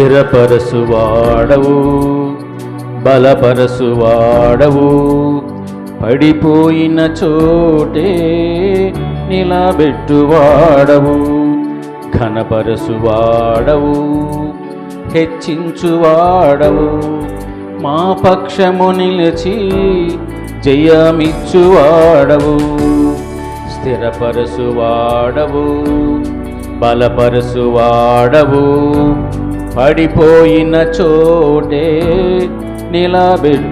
స్థిరపరసువాడవు బలపరసువాడవు. పడిపోయిన చోటే నిలబెట్టువాడవు ఘనపరసువాడవు హెచ్చించువాడవు. మా పక్షము నిలిచి జయమిచ్చువాడవు స్థిరపరసువాడవు బలపరసువాడవు. పడిపోయిన చోటే నిలబెట్టువాడవు.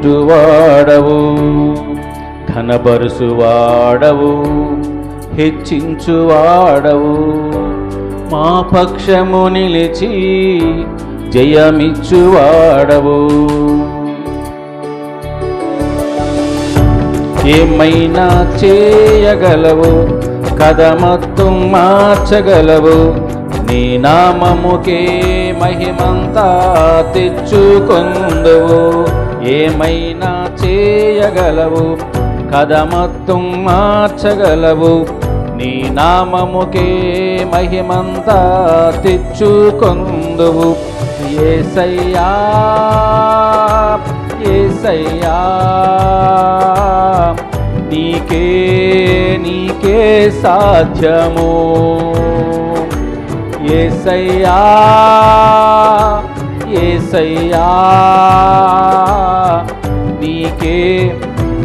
ఘనపరుసువాడవు హెచ్చించువాడవు. మా పక్షము నిలిచి జయమిచ్చువాడవు. ఏమైనా చేయగలవు కథ మొత్తం మార్చగలవు. నీ నామముకే మహిమంతా తెచ్చుకొందువు. ఏమైనా చేయగలవు? కథమత్తు మార్చగలవు. నీ నామముకే మహిమంతా తెచ్చుకొందువు. ఏసయ్యా ఏసయ్యా నీకే నీకే సాధ్యము. ఏసయ్యా ఏసయ్యా నీకే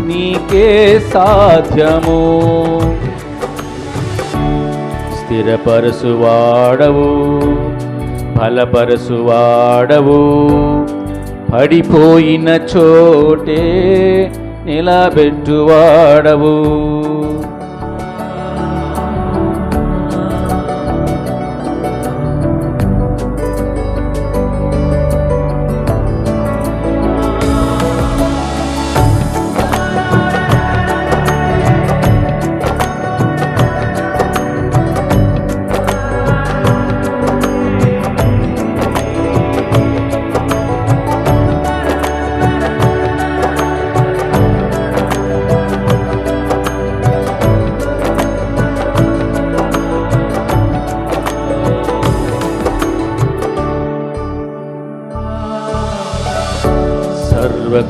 నీకే సాధ్యము. స్థిరపరసువాడవు ఫలపరసువాడవు పడిపోయిన చోటే నిలబెట్టువాడవు.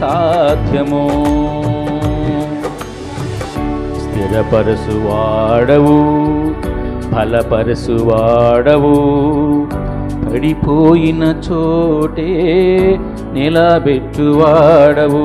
సాధ్యము. స్థిరపరసువాడవు బలపరసువాడవు పడిపోయిన చోటే నిలబెట్టువాడవు.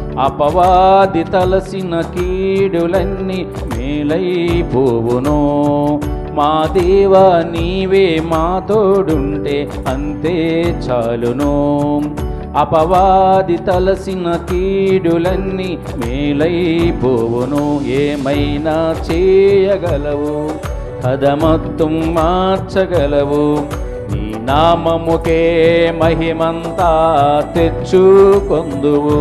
అపవాది తలసిన కీడులన్నీ మేలైపోవును మా దేవ నీవే మా తోడుంటే అంతే చాలును. అపవాది తలసిన కీడులన్నీ మేలైపోవును ఏమైనా చేయగలవు? కదమత్తం మార్చగలవు. నామముకే మహిమంతా తెచ్చుకొందువు.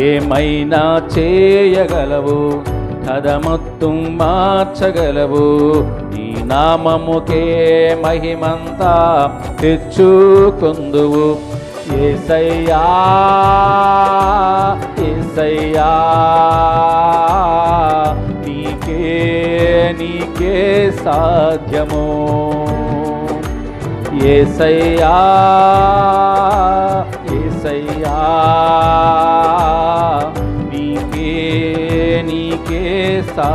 ఏమైనా చేయగలవు కదమొత్తం మార్చగలవు. నీ నామముకే మహిమంతా తెచ్చుకొందువు. ఏసయ్యా ఏసయ్యా నీకే నీకే సాధ్యమో. ఏసయ్యా ఏసయ్యా నీకే నీకే సా